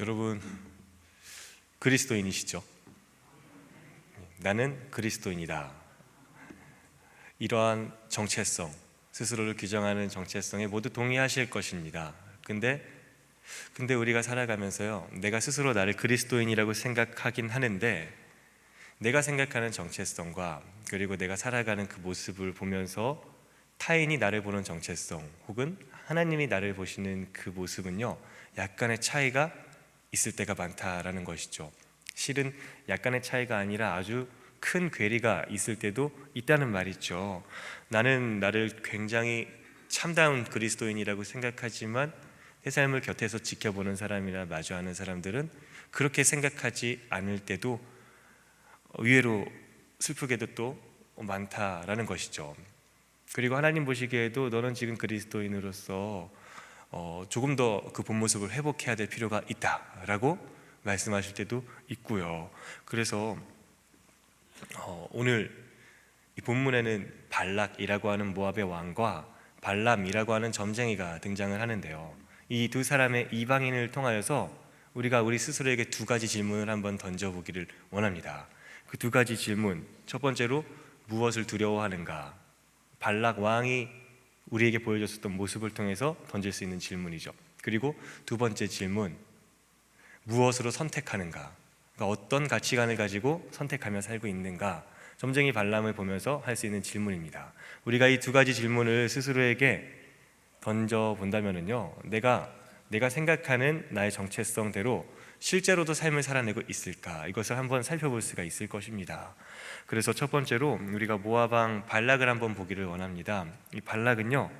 여러분 그리스도인이시죠? 나는 그리스도인이다. 이러한 정체성, 스스로를 규정하는 정체성에 모두 동의하실 것입니다. 근데 근데 우리가 살아가면서요. 내가 스스로 나를 그리스도인이라고 생각하긴 하는데 내가 생각하는 정체성과 그리고 내가 살아가는 그 모습을 보면서 타인이 나를 보는 정체성 혹은 하나님이 나를 보시는 그 모습은요. 약간의 차이가 있을 때가 많다라는 것이죠. 실은 약간의 차이가 아니라 아주 큰 괴리가 있을 때도 있다는 말이죠. 나는 나를 굉장히 참다운 그리스도인이라고 생각하지만 내 삶을 곁에서 지켜보는 사람이나 마주하는 사람들은 그렇게 생각하지 않을 때도 의외로 슬프게도 또 많다라는 것이죠. 그리고 하나님 보시기에도 너는 지금 그리스도인으로서 어, 조금 더 그 본 모습을 회복해야 될 필요가 있다라고 말씀하실 때도 있고요. 그래서 어, 오늘 이 본문에는 발락이라고 하는 모압의 왕과 발람이라고 하는 점쟁이가 등장을 하는데요. 이 두 사람의 이방인을 통하여서 우리가 우리 스스로에게 두 가지 질문을 한번 던져보기를 원합니다. 그 두 가지 질문. 첫 번째로 무엇을 두려워하는가? 발락 왕이 우리에게 보여줬었던 모습을 통해서 던질 수 있는 질문이죠. 그리고 두 번째 질문. 무엇으로 선택하는가? 그러니까 어떤 가치관을 가지고 선택하며 살고 있는가? 점쟁이 발람을 보면서 할 수 있는 질문입니다. 우리가 이 두 가지 질문을 스스로에게 던져 본다면은요, 내가 내가 생각하는 나의 정체성대로 실제로도 삶을 살아내고 있을까 이것을 한번 살펴볼 수가 있을 것입니다. 그래서 첫 번째로 우리가 모아방 발락을 한번 보기를 원합니다. 이 발락은요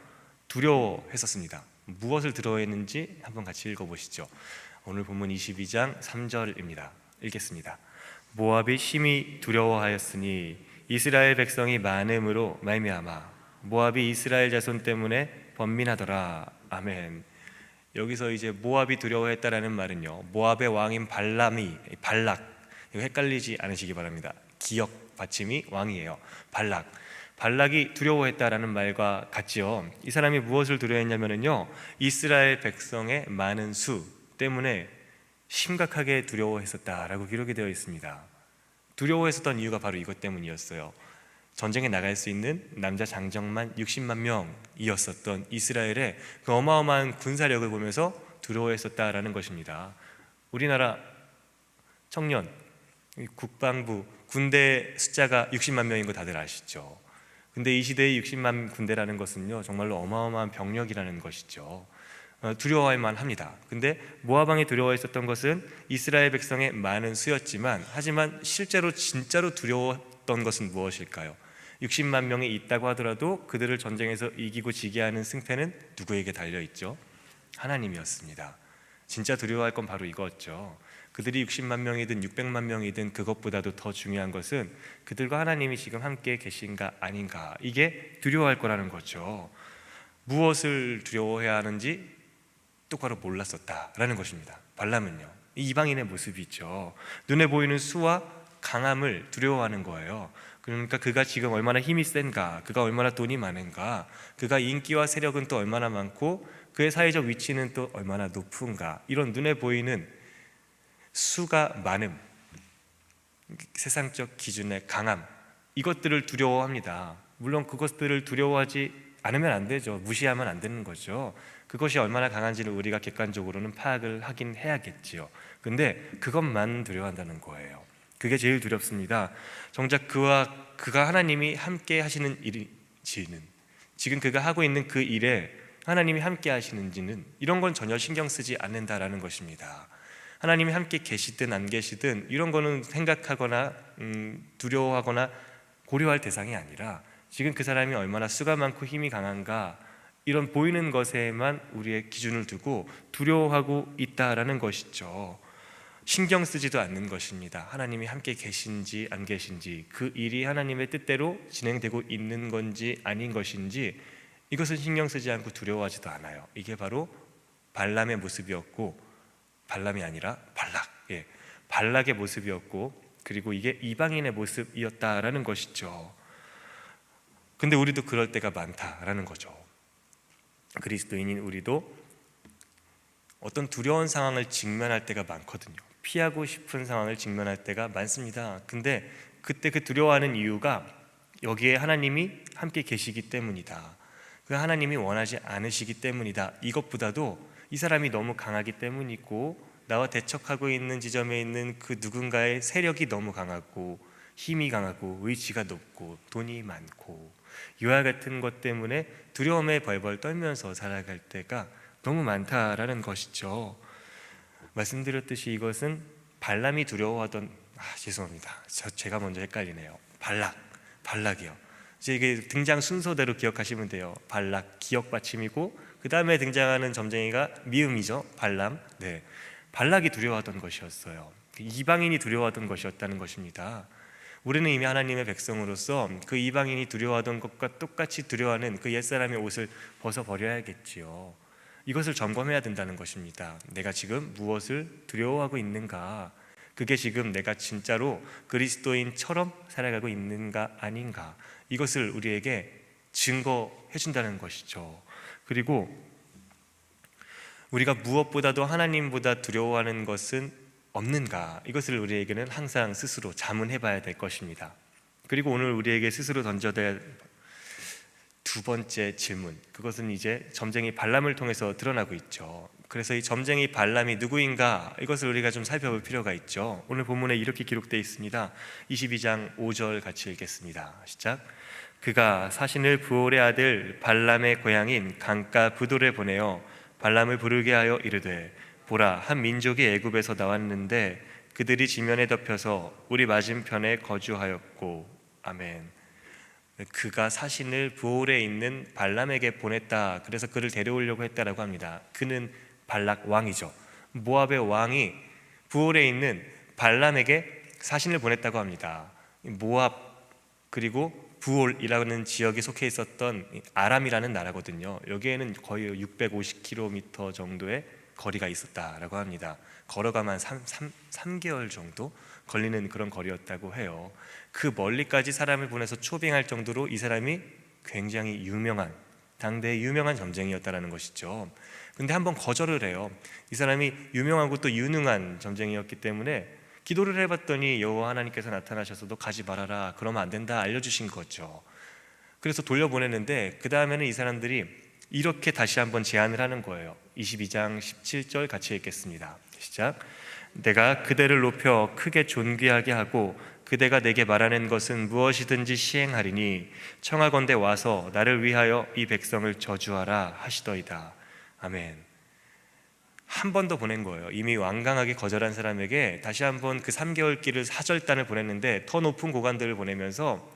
두려워했었습니다. 무엇을 두려워했는지 한번 같이 읽어보시죠. 오늘 본문 22장 3절입니다. 읽겠습니다. 모압이 심히 두려워하였으니 이스라엘 백성이 많음으로 말미암아 모압이 이스라엘 자손 때문에 번민하더라. 아멘. 여기서 이제 모압이 두려워했다라는 말은요. 모압의 왕인 발람이 발락 헷갈리지 않으시기 바랍니다. 기억 받침이 왕이에요. 발락. 발락이 두려워했다라는 말과 같지요. 이 사람이 무엇을 두려워했냐면요. 이스라엘 백성의 많은 수 때문에 심각하게 두려워했었다라고 기록이 되어 있습니다. 두려워했었던 이유가 바로 이것 때문이었어요. 전쟁에 나갈 수 있는 남자 장정만 60만 명이었었던 이스라엘의 그 어마어마한 군사력을 보면서 두려워했었다라는 것입니다. 우리나라 청년 국방부 군대 숫자가 60만 명인 거 다들 아시죠? 근데 이 시대의 60만 군대라는 것은요 정말로 어마어마한 병력이라는 것이죠. 어, 두려워할 만 합니다. 근데 모아방이 두려워했었던 것은 이스라엘 백성의 많은 수였지만 하지만 실제로 진짜로 두려웠던 것은 무엇일까요? 60만 명이 있다고 하더라도 그들을 전쟁에서 이기고 지게 하는 승패는 누구에게 달려 있죠? 하나님이었습니다. 진짜 두려워할 건 바로 이거였죠. 그들이 60만 명이든 600만 명이든 그것보다도 더 중요한 것은 그들과 하나님이 지금 함께 계신가 아닌가 이게 두려워할 거라는 거죠. 무엇을 두려워해야 하는지 똑바로 몰랐었다라는 것입니다. 발람은요. 이방인의 모습이죠. 눈에 보이는 수와 강함을 두려워하는 거예요. 그러니까 그가 지금 얼마나 힘이 센가, 그가 얼마나 돈이 많은가, 그가 인기와 세력은 또 얼마나 많고 그의 사회적 위치는 또 얼마나 높은가 이런 눈에 보이는 수가 많음, 세상적 기준의 강함 이것들을 두려워합니다. 물론 그것들을 두려워하지 않으면 안 되죠. 무시하면 안 되는 거죠. 그것이 얼마나 강한지를 우리가 객관적으로는 파악을 하긴 해야겠지요. 근데 그것만 두려워한다는 거예요. 그게 제일 두렵습니다. 정작 그와 그가 하나님이 함께 하시는 일이지는 지금 그가 하고 있는 그 일에 하나님이 함께 하시는지는 이런 건 전혀 신경 쓰지 않는다라는 것입니다. 하나님이 함께 계시든 안 계시든 이런 거는 생각하거나 음, 두려워하거나 고려할 대상이 아니라 지금 그 사람이 얼마나 수가 많고 힘이 강한가 이런 보이는 것에만 우리의 기준을 두고 두려워하고 있다라는 것이죠. 신경 쓰지도 않는 것입니다. 하나님이 함께 계신지 안 계신지 그 일이 하나님의 뜻대로 진행되고 있는 건지 아닌 것인지 이것은 신경 쓰지 않고 두려워하지도 않아요. 이게 바로 발람의 모습이었고 발람이 아니라 발락. 예. 발락의 모습이었고 그리고 이게 이방인의 모습이었다라는 것이죠. 근데 우리도 그럴 때가 많다라는 거죠. 그리스도인인 우리도 어떤 두려운 상황을 직면할 때가 많거든요. 피하고 싶은 상황을 직면할 때가 많습니다. 근데 그때 그 두려워하는 이유가 여기에 하나님이 함께 계시기 때문이다. 그 하나님이 원하지 않으시기 때문이다. 이것보다도 이 사람이 너무 강하기 때문이고 나와 대척하고 있는 지점에 있는 그 누군가의 세력이 너무 강하고 힘이 강하고 의지가 높고 돈이 많고 이와 같은 것 때문에 두려움에 벌벌 떨면서 살아갈 때가 너무 많다라는 것이죠. 말씀드렸듯이 이것은 발람이 두려워하던 아 죄송합니다. 저 제가 먼저 헷갈리네요. 발락, 발락이요. 이제 이게 등장 순서대로 기억하시면 돼요. 발락 기억 받침이고 그 다음에 등장하는 점쟁이가 미음이죠. 발람. 네, 발락이 두려워하던 것이었어요. 이방인이 두려워하던 것이었다는 것입니다. 우리는 이미 하나님의 백성으로서 그 이방인이 두려워하던 것과 똑같이 두려워하는 그 옛사람의 옷을 벗어 버려야겠지요. 이것을 점검해야 된다는 것입니다. 내가 지금 무엇을 두려워하고 있는가? 그게 지금 내가 진짜로 그리스도인처럼 살아가고 있는가 아닌가? 이것을 우리에게 증거해 준다는 것이죠. 그리고 우리가 무엇보다도 하나님보다 두려워하는 것은 없는가? 이것을 우리에게는 항상 스스로 자문해 봐야 될 것입니다. 그리고 오늘 우리에게 스스로 던져야 될 두 번째 질문. 그것은 이제 점쟁이 발람을 통해서 드러나고 있죠. 그래서 이 점쟁이 발람이 누구인가? 이것을 우리가 좀 살펴볼 필요가 있죠. 오늘 본문에 이렇게 기록되어 있습니다. 22장 5절 같이 읽겠습니다. 시작. 그가 사신을 부올의 아들 발람의 고향인 강가 부돌에 보내어 발람을 부르게 하여 이르되 보라 한 민족이 애굽에서 나왔는데 그들이 지면에 덮여서 우리 맞은편에 거주하였고 아멘. 그가 사신을 부올에 있는 발람에게 보냈다. 그래서 그를 데려오려고 했다라고 합니다. 그는 발락 왕이죠. 모압의 왕이 부올에 있는 발람에게 사신을 보냈다고 합니다. 모압 그리고 부올이라는 지역에 속해 있었던 아람이라는 나라거든요. 여기에는 거의 650km 정도의 거리가 있었다라고 합니다. 걸어가면 3, 3, 3개월 정도 걸리는 그런 거리였다고 해요. 그 멀리까지 사람을 보내서 초빙할 정도로 이 사람이 굉장히 유명한 당대의 유명한 점쟁이였다라는 것이죠. 근데 한번 거절을 해요. 이 사람이 유명하고 또 유능한 점쟁이였기 때문에 기도를 해봤더니 여호와 하나님께서 나타나셔서 너 가지 말아라. 그러면 안 된다 알려주신 거죠. 그래서 돌려보냈는데 그 다음에는 이 사람들이 이렇게 다시 한번 제안을 하는 거예요. 22장 17절 같이 읽겠습니다. 시작. 내가 그대를 높여 크게 존귀하게 하고 그대가 내게 말하는 것은 무엇이든지 시행하리니 청하건대 와서 나를 위하여 이 백성을 저주하라 하시더이다. 아멘. 한 번 더 보낸 거예요. 이미 완강하게 거절한 사람에게 다시 한 번 그 3개월 길을 사절단을 보냈는데 더 높은 고관들을 보내면서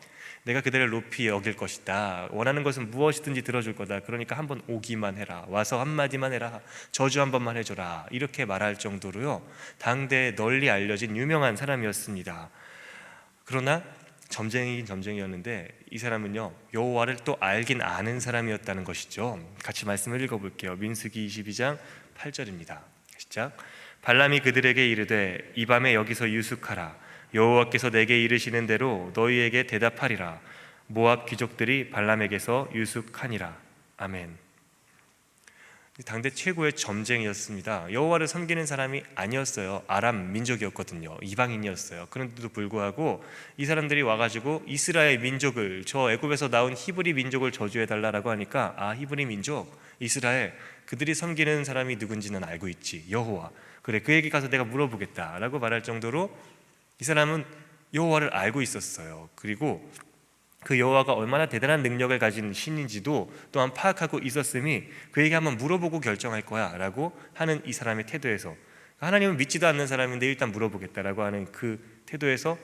내가 그대를 높이 여길 것이다. 원하는 것은 무엇이든지 들어줄 거다. 그러니까 한번 오기만 해라. 와서 한마디만 해라. 저주 한 번만 해줘라. 이렇게 말할 정도로요. 당대에 널리 알려진 유명한 사람이었습니다. 그러나 점쟁이긴 점쟁이였는데 이 사람은요 여호와를 또 알긴 아는 사람이었다는 것이죠. 같이 말씀을 읽어볼게요. 민수기 22장 8절입니다. 시작. 발람이 그들에게 이르되 이 밤에 여기서 유숙하라. 여호와께서 내게 이르시는 대로 너희에게 대답하리라. 모압 귀족들이 발람에게서 유숙하니라. 아멘. 당대 최고의 점쟁이였습니다. 여호와를 섬기는 사람이 아니었어요. 아람 민족이었거든요. 이방인이었어요. 그런데도 불구하고 이 사람들이 와가지고 이스라엘 민족을 저 애굽에서 나온 히브리 민족을 저주해 달라라고 하니까 아 히브리 민족 이스라엘 그들이 섬기는 사람이 누군지는 알고 있지 여호와 그래 그에게 가서 내가 물어보겠다라고 말할 정도로 이 사람은 여호와를 알고 있었어요. 그리고 그 여호와가 얼마나 대단한 능력을 가진 신인지도 또한 파악하고 있었음이 그에게 한번 물어보고 결정할 거야라고 하는 이 사람의 태도에서 하나님은 믿지도 않는 사람인데 일단 물어보겠다라고 하는 그 태도에서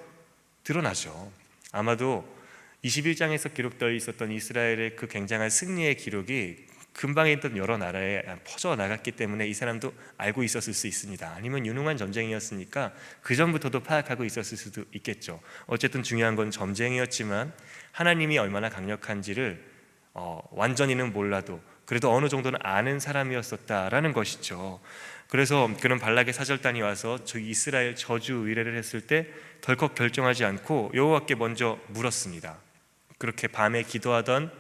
드러나죠. 아마도 21장에서 기록되어 있었던 이스라엘의 그 굉장한 승리의 기록이 근방에 있던 여러 나라에 퍼져 나갔기 때문에 이 사람도 알고 있었을 수 있습니다. 아니면 유능한 점쟁이였으니까 그 전부터도 파악하고 있었을 수도 있겠죠. 어쨌든 중요한 건 점쟁이였지만 하나님이 얼마나 강력한지를 어, 완전히는 몰라도 그래도 어느 정도는 아는 사람이었었다라는 것이죠. 그래서 그는 발락의 사절단이 와서 저 이스라엘 저주 의뢰를 했을 때 덜컥 결정하지 않고 여호와께 먼저 물었습니다. 그렇게 밤에 기도하던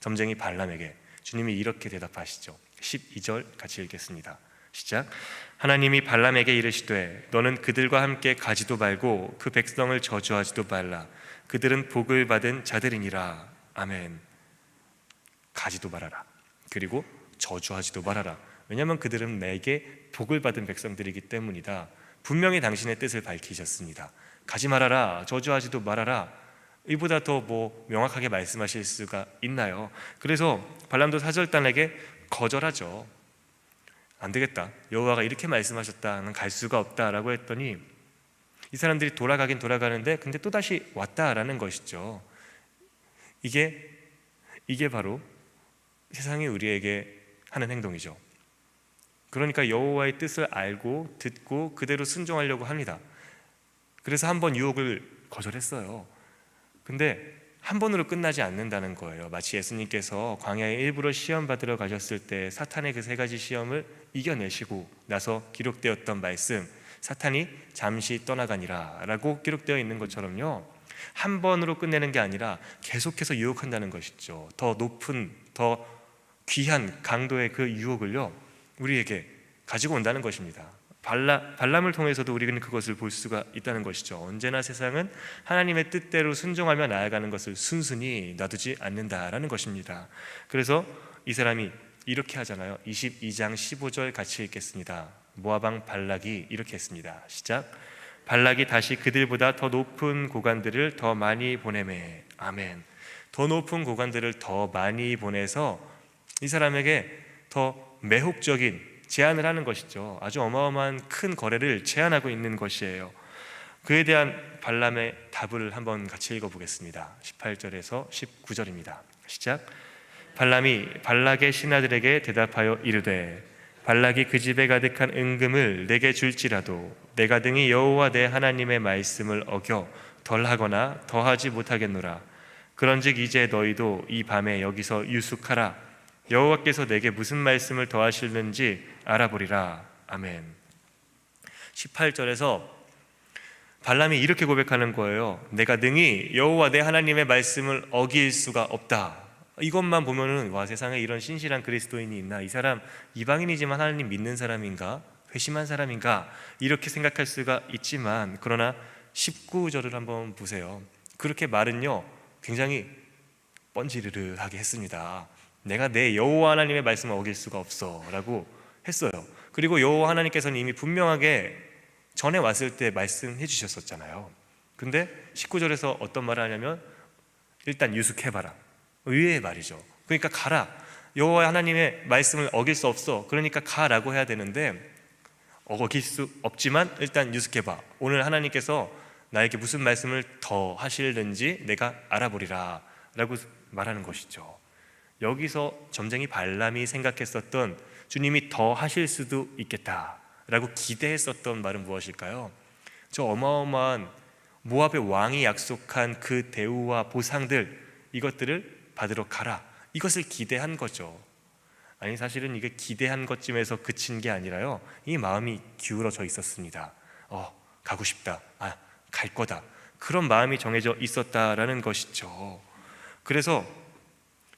점쟁이 발람에게 주님이 이렇게 대답하시죠. 12절 같이 읽겠습니다. 시작. 하나님이 발람에게 이르시되 너는 그들과 함께 가지도 말고 그 백성을 저주하지도 말라. 그들은 복을 받은 자들이니라. 아멘. 가지도 말아라. 그리고 저주하지도 말아라. 왜냐하면 그들은 내게 복을 받은 백성들이기 때문이다. 분명히 당신의 뜻을 밝히셨습니다. 가지 말아라. 저주하지도 말아라. 이보다 더 뭐 명확하게 말씀하실 수가 있나요? 그래서 발람도 사절단에게 거절하죠. 안 되겠다. 여호와가 이렇게 말씀하셨다는 갈 수가 없다라고 했더니 이 사람들이 돌아가긴 돌아가는데 근데 또 다시 왔다라는 것이죠. 이게 이게 바로 세상이 우리에게 하는 행동이죠. 그러니까 여호와의 뜻을 알고 듣고 그대로 순종하려고 합니다. 그래서 한번 유혹을 거절했어요. 근데 한 번으로 끝나지 않는다는 거예요. 마치 예수님께서 광야에 일부러 시험 받으러 가셨을 때 사탄의 그 세 가지 시험을 이겨내시고 나서 기록되었던 말씀 사탄이 잠시 떠나가니라라고 기록되어 있는 것처럼요. 한 번으로 끝내는 게 아니라 계속해서 유혹한다는 것이죠. 더 높은 더 귀한 강도의 그 유혹을요. 우리에게 가지고 온다는 것입니다. 발라, 발람을 통해서도 우리는 그것을 볼 수가 있다는 것이죠. 언제나 세상은 하나님의 뜻대로 순종하며 나아가는 것을 순순히 놔두지 않는다라는 것입니다. 그래서 이 사람이 이렇게 하잖아요. 22장 15절 같이 읽겠습니다. 모아방 발락이 이렇게 했습니다. 시작. 발락이 다시 그들보다 더 높은 고관들을 더 많이 보내매. 아멘. 더 높은 고관들을 더 많이 보내서 이 사람에게 더 매혹적인 제안을 하는 것이죠. 아주 어마어마한 큰 거래를 제안하고 있는 것이에요. 그에 대한 발람의 답을 한번 같이 읽어보겠습니다. 18절에서 19절입니다. 시작. 발람이 발락의 신하들에게 대답하여 이르되 발락이 그 집에 가득한 은금을 내게 줄지라도 내가 등이 여호와 내 하나님의 말씀을 어겨 덜하거나 더하지 못하겠노라. 그런즉 이제 너희도 이 밤에 여기서 유숙하라. 여호와께서 내게 무슨 말씀을 더하실는지 알아보리라. 아멘. 18절에서 발람이 이렇게 고백하는 거예요. 내가 능히 여호와 내 하나님의 말씀을 어길 수가 없다. 이것만 보면은 와 세상에 이런 신실한 그리스도인이 있나? 이 사람 이방인이지만 하나님 믿는 사람인가? 회심한 사람인가? 이렇게 생각할 수가 있지만 그러나 19절을 한번 보세요. 그렇게 말은요. 굉장히 뻔지르르하게 했습니다. 내가 내 여호와 하나님의 말씀을 어길 수가 없어라고 했어요. 그리고 여호와 하나님께서는 이미 분명하게 전에 왔을 때 말씀해 주셨었잖아요. 근데 19절에서 어떤 말을 하냐면 일단 유숙해 봐라. 의외의 말이죠. 그러니까 가라. 여호와 하나님의 말씀을 어길 수 없어. 그러니까 가라고 해야 되는데 어길 수 없지만 일단 유숙해 봐. 오늘 하나님께서 나에게 무슨 말씀을 더 하실는지 내가 알아보리라. 라고 말하는 것이죠. 여기서 점쟁이 발람이 생각했었던 주님이 더 하실 수도 있겠다라고 기대했었던 말은 무엇일까요? 저 어마어마한 모압의 왕이 약속한 그 대우와 보상들 이것들을 받으러 가라. 이것을 기대한 거죠. 아니 사실은 이게 기대한 것쯤에서 그친 게 아니라요. 이 마음이 기울어져 있었습니다. 어, 가고 싶다. 아, 갈 거다. 그런 마음이 정해져 있었다라는 것이죠. 그래서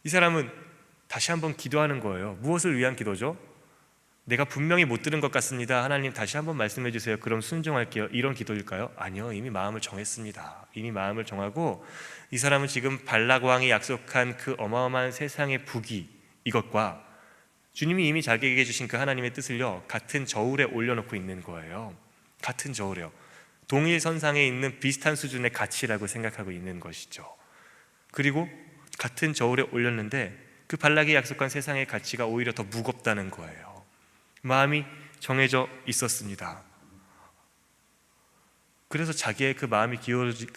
이 사람은 다시 한번 기도하는 거예요. 무엇을 위한 기도죠? 내가 분명히 못 들은 것 같습니다. 하나님 다시 한번 말씀해 주세요. 그럼 순종할게요. 이런 기도일까요? 아니요. 이미 마음을 정했습니다. 이미 마음을 정하고 이 사람은 지금 발락 왕이 약속한 그 어마어마한 세상의 부귀 이것과 주님이 이미 자기에게 주신 그 하나님의 뜻을요 같은 저울에 올려놓고 있는 거예요. 같은 저울에요. 동일 선상에 있는 비슷한 수준의 가치라고 생각하고 있는 것이죠. 그리고 같은 저울에 올렸는데 그 발락이 약속한 세상의 가치가 오히려 더 무겁다는 거예요. 마음이 정해져 있었습니다. 그래서 자기의 그 마음이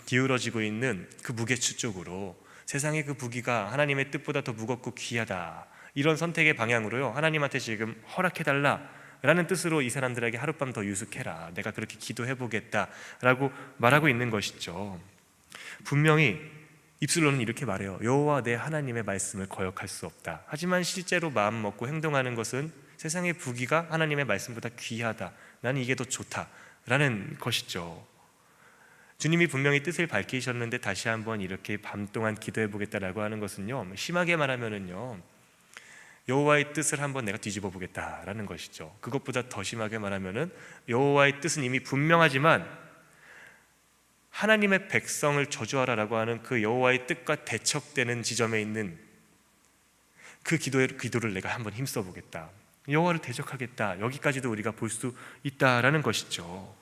기울어지 고 있는 그 무게추 쪽으로 세상의 그 부기가 하나님의 뜻보다 더 무겁고 귀하다. 이런 선택의 방향으로요. 하나님한테 지금 허락해 달라. 라는 뜻으로 이 사람들에게 하룻밤 더 유숙해라. 내가 그렇게 기도해 보겠다 라고 말하고 있는 것이죠. 분명히 입술로는 이렇게 말해요. 여호와 내 하나님의 말씀을 거역할 수 없다. 하지만 실제로 마음 먹고 행동하는 것은 세상의 부귀가 하나님의 말씀보다 귀하다. 나는 이게 더 좋다라는 것이죠. 주님이 분명히 뜻을 밝히셨는데 다시 한번 이렇게 밤 동안 기도해 보겠다라고 하는 것은요. 심하게 말하면은요. 여호와의 뜻을 한번 내가 뒤집어 보겠다라는 것이죠. 그것보다 더 심하게 말하면은 여호와의 뜻은 이미 분명하지만 하나님의 백성을 저주하라라고 하는 그 여호와의 뜻과 대척되는 지점에 있는 그 기도의 기도를 내가 한번 힘써 보겠다. 여호와를 대적하겠다. 여기까지도 우리가 볼 수 있다라는 것이죠.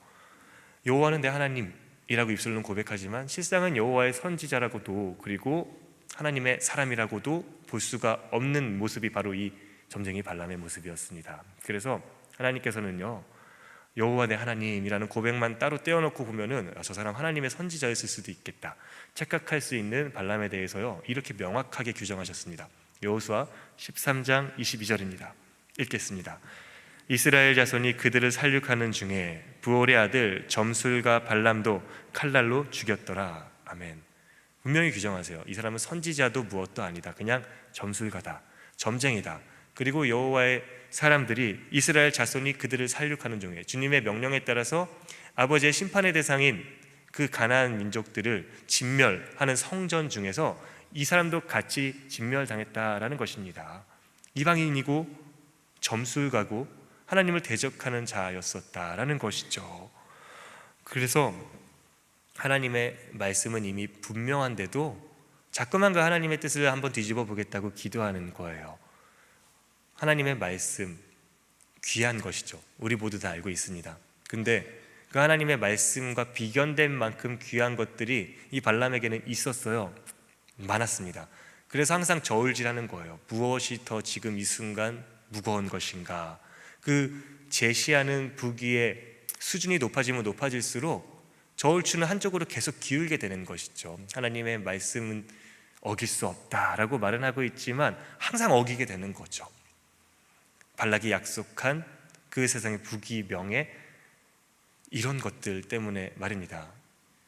여호와는 내 하나님이라고 입술로는 고백하지만 실상은 여호와의 선지자라고도 그리고 하나님의 사람이라고도 볼 수가 없는 모습이 바로 이 점쟁이 발람의 모습이었습니다. 그래서 하나님께서는요. 여호와 내 하나님이라는 고백만 따로 떼어놓고 보면은 아, 저 사람 하나님의 선지자였을 수도 있겠다 착각할 수 있는 발람에 대해서요 이렇게 명확하게 규정하셨습니다. 여호수아 13장 22절입니다. 읽겠습니다. 이스라엘 자손이 그들을 살육하는 중에 부올의 아들 점술과 발람도 칼날로 죽였더라. 아멘. 분명히 규정하세요. 이 사람은 선지자도 무엇도 아니다. 그냥 점술가다. 점쟁이다. 그리고 여호와의 사람들이 이스라엘 자손이 그들을 살육하는 중에 주님의 명령에 따라서 아버지의 심판의 대상인 그 가나안 민족들을 진멸하는 성전 중에서 이 사람도 같이 진멸당했다라는 것입니다. 이방인이고 점술가고 하나님을 대적하는 자였었다라는 것이죠. 그래서 하나님의 말씀은 이미 분명한데도 자꾸만 그 하나님의 뜻을 한번 뒤집어 보겠다고 기도하는 거예요. 하나님의 말씀 귀한 것이죠. 우리 모두 다 알고 있습니다. 근데 그 하나님의 말씀과 비견된 만큼 귀한 것들이 이 발람에게는 있었어요. 많았습니다. 그래서 항상 저울질하는 거예요. 무엇이 더 지금 이 순간 무거운 것인가? 그 제시하는 부기의 수준이 높아지면 높아질수록 저울추는 한쪽으로 계속 기울게 되는 것이죠. 하나님의 말씀은 어길 수 없다라고 말은 하고 있지만 항상 어기게 되는 거죠. 발락이 약속한 그 세상의 부귀 명예 이런 것들 때문에 말입니다.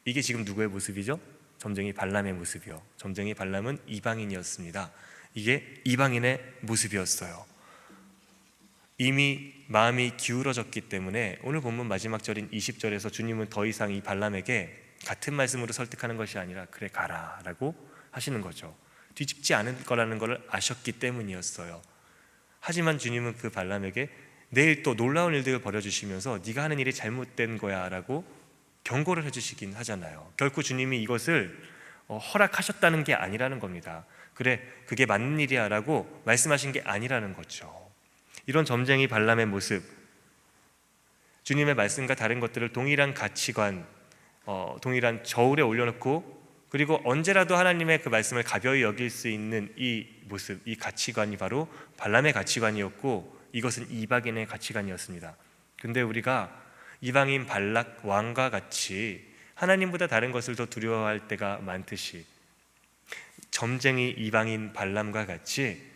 이게 지금 누구의 모습이죠? 점쟁이 발람의 모습이요. 점쟁이 발람은 이방인이었습니다. 이게 이방인의 모습이었어요. 이미 마음이 기울어졌기 때문에 오늘 본문 마지막 절인 20절에서 주님은 더 이상 이 발람에게 같은 말씀으로 설득하는 것이 아니라 그래 가라라고 하시는 거죠. 뒤집지 않을 거라는 것을 아셨기 때문이었어요. 하지만 주님은 그 발람에게 내일 또 놀라운 일들을 벌여주시면서 네가 하는 일이 잘못된 거야라고 경고를 해주시긴 하잖아요. 결코 주님이 이것을 어, 허락하셨다는 게 아니라는 겁니다. 그래 그게 맞는 일이야라고 말씀하신 게 아니라는 거죠. 이런 점쟁이 발람의 모습, 주님의 말씀과 다른 것들을 동일한 가치관, 어, 동일한 저울에 올려놓고 그리고 언제라도 하나님의 그 말씀을 가벼이 여길 수 있는 이 모습, 이 가치관이 바로 발람의 가치관이었고 이것은 이방인의 가치관이었습니다. 근데 우리가 이방인 발락 왕과 같이 하나님보다 다른 것을 더 두려워할 때가 많듯이 점쟁이 이방인 발람과 같이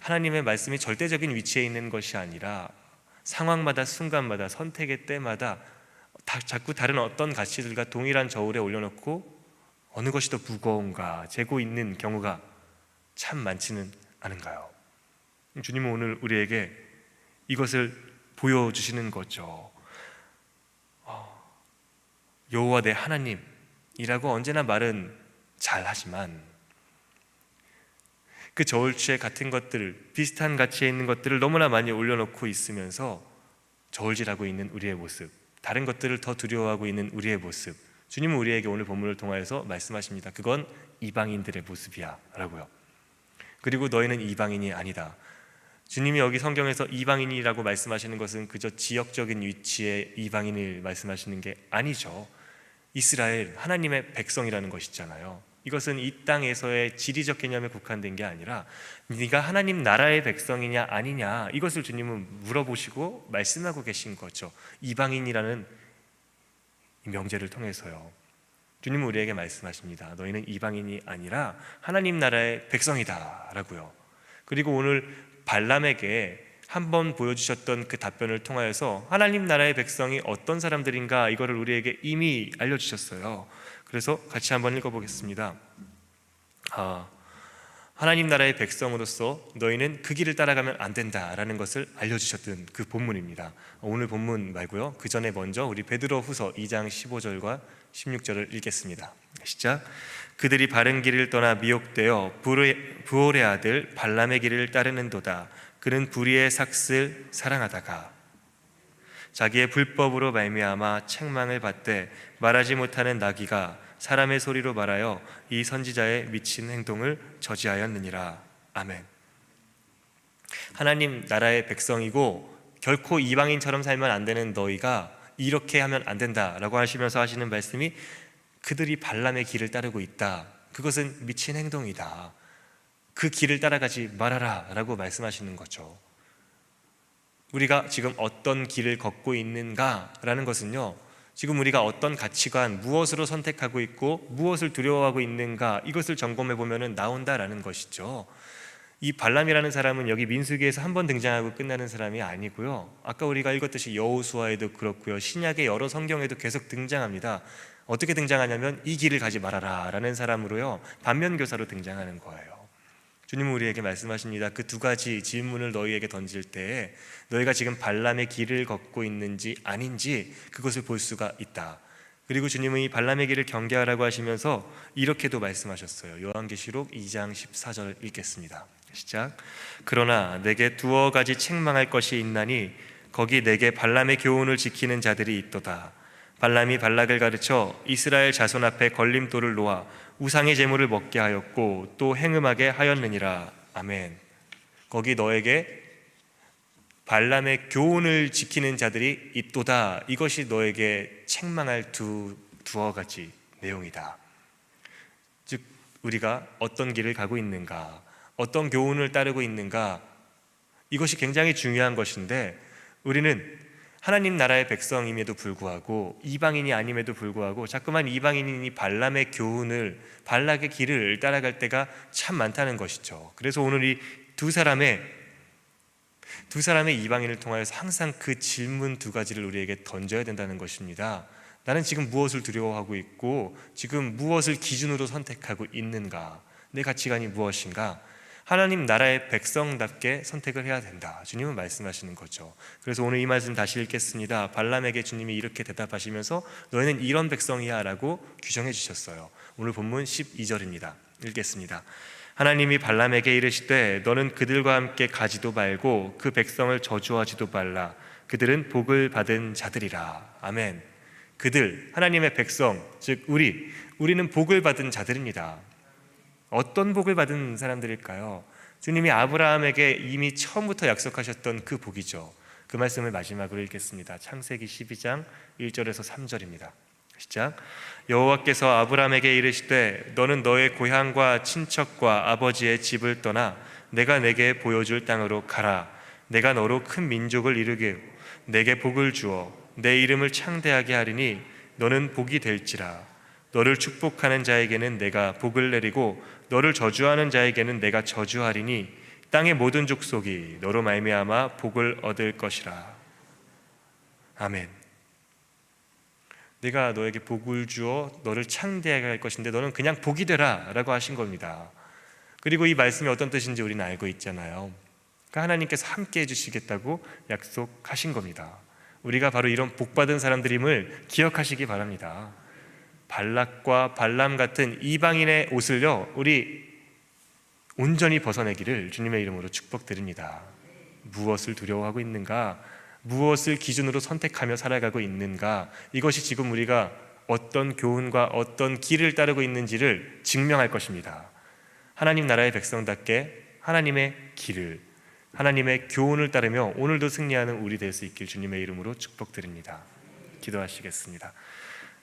하나님의 말씀이 절대적인 위치에 있는 것이 아니라 상황마다 순간마다 선택의 때마다 다, 자꾸 다른 어떤 가치들과 동일한 저울에 올려놓고 어느 것이 더 무거운가 재고 있는 경우가 참 많지는 않은가요? 주님은 오늘 우리에게 이것을 보여주시는 거죠. 어, 여호와 내 하나님이라고 언제나 말은 잘하지만 그 저울추에 같은 것들을 비슷한 가치에 있는 것들을 너무나 많이 올려놓고 있으면서 저울질하고 있는 우리의 모습, 다른 것들을 더 두려워하고 있는 우리의 모습. 주님은 우리에게 오늘 본문을 통하여서 말씀하십니다. 그건 이방인들의 모습이야라고요. 그리고 너희는 이방인이 아니다. 주님이 여기 성경에서 이방인이라고 말씀하시는 것은 그저 지역적인 위치의 이방인을 말씀하시는 게 아니죠. 이스라엘 하나님의 백성이라는 것이잖아요. 이것은 이 땅에서의 지리적 개념에 국한된 게 아니라 네가 하나님 나라의 백성이냐 아니냐 이것을 주님은 물어보시고 말씀하고 계신 거죠. 이방인이라는 명제를 통해서요. 주님은 우리에게 말씀하십니다. 너희는 이방인이 아니라 하나님 나라의 백성이다라고요. 그리고 오늘 발람에게 한 번 보여주셨던 그 답변을 통하여서 하나님 나라의 백성이 어떤 사람들인가 이거를 우리에게 이미 알려주셨어요. 그래서 같이 한번 읽어보겠습니다. 아, 하나님 나라의 백성으로서 너희는 그 길을 따라가면 안 된다라는 것을 알려주셨던 그 본문입니다. 오늘 본문 말고요. 그 전에 먼저 우리 베드로 후서 2장 15절과 16절을 읽겠습니다. 시작. 그들이 바른 길을 떠나 미혹되어 부올의 아들 발람의 길을 따르는도다. 그는 불의의 삭슬 사랑하다가 자기의 불법으로 말미암아 책망을 받되 말하지 못하는 나귀가 사람의 소리로 말하여 이 선지자의 미친 행동을 저지하였느니라. 아멘. 하나님 나라의 백성이고 결코 이방인처럼 살면 안 되는 너희가 이렇게 하면 안 된다라고 하시면서 하시는 말씀이 그들이 발람의 길을 따르고 있다. 그것은 미친 행동이다. 그 길을 따라가지 말아라라고 말씀하시는 거죠. 우리가 지금 어떤 길을 걷고 있는가라는 것은요. 지금 우리가 어떤 가치관, 무엇으로 선택하고 있고 무엇을 두려워하고 있는가 이것을 점검해 보면은 나온다라는 것이죠. 이 발람이라는 사람은 여기 민수기에서 한 번 등장하고 끝나는 사람이 아니고요. 아까 우리가 읽었듯이 여호수아에도 그렇고요. 신약의 여러 성경에도 계속 등장합니다. 어떻게 등장하냐면 이 길을 가지 말아라라는 사람으로요. 반면 교사로 등장하는 거예요. 주님은 우리에게 말씀하십니다. 그 두 가지 질문을 너희에게 던질 때 너희가 지금 발람의 길을 걷고 있는지 아닌지 그것을 볼 수가 있다. 그리고 주님은 이 발람의 길을 경계하라고 하시면서 이렇게도 말씀하셨어요. 요한계시록 2장 14절 읽겠습니다. 시작. 그러나 내게 두어 가지 책망할 것이 있나니 거기 내게 발람의 교훈을 지키는 자들이 있도다. 발람이 발락을 가르쳐 이스라엘 자손 앞에 걸림돌을 놓아 우상의 제물을 먹게 하였고 또 행음하게 하였느니라. 아멘. 거기 너에게 발람의 교훈을 지키는 자들이 있도다. 이것이 너에게 책망할 두 두어 가지 내용이다. 즉 우리가 어떤 길을 가고 있는가, 어떤 교훈을 따르고 있는가 이것이 굉장히 중요한 것인데 우리는 하나님 나라의 백성임에도 불구하고 이방인이 아님에도 불구하고 자꾸만 이방인이 발람의 교훈을 발락의 길을 따라갈 때가 참 많다는 것이죠. 그래서 오늘 이 두 사람의 두 사람의 이방인을 통하여서 항상 그 질문 두 가지를 우리에게 던져야 된다는 것입니다. 나는 지금 무엇을 두려워하고 있고 지금 무엇을 기준으로 선택하고 있는가? 내 가치관이 무엇인가? 하나님 나라의 백성답게 선택을 해야 된다. 주님은 말씀하시는 거죠. 그래서 오늘 이 말씀 다시 읽겠습니다. 발람에게 주님이 이렇게 대답하시면서 너희는 이런 백성이야라고 규정해 주셨어요. 오늘 본문 12절입니다. 읽겠습니다. 하나님이 발람에게 이르시되 너는 그들과 함께 가지도 말고 그 백성을 저주하지도 말라. 그들은 복을 받은 자들이라. 아멘. 그들 하나님의 백성 즉 우리 우리는 복을 받은 자들입니다. 어떤 복을 받은 사람들일까요? 주님이 아브라함에게 이미 처음부터 약속하셨던 그 복이죠. 그 말씀을 마지막으로 읽겠습니다. 창세기 12장 1절에서 3절입니다. 시작. 여호와께서 아브라함에게 이르시되 너는 너의 고향과 친척과 아버지의 집을 떠나 내가 내게 보여줄 땅으로 가라. 내가 너로 큰 민족을 이루게 내게 복을 주어 내 이름을 창대하게 하리니 너는 복이 될지라. 너를 축복하는 자에게는 내가 복을 내리고 너를 저주하는 자에게는 내가 저주하리니 땅의 모든 족속이 너로 말미암아 복을 얻을 것이라. 아멘. 내가 너에게 복을 주어 너를 창대하게 할 것인데 너는 그냥 복이 되라라고 하신 겁니다. 그리고 이 말씀이 어떤 뜻인지 우리는 알고 있잖아요. 그러니까 하나님께서 함께 해주시겠다고 약속하신 겁니다. 우리가 바로 이런 복받은 사람들임을 기억하시기 바랍니다. 발락과 발람 같은 이방인의 옷을요 우리 온전히 벗어내기를 주님의 이름으로 축복드립니다. 무엇을 두려워하고 있는가? 무엇을 기준으로 선택하며 살아가고 있는가? 이것이 지금 우리가 어떤 교훈과 어떤 길을 따르고 있는지를 증명할 것입니다. 하나님 나라의 백성답게 하나님의 길을 하나님의 교훈을 따르며 오늘도 승리하는 우리 될 수 있길 주님의 이름으로 축복드립니다. 기도하시겠습니다.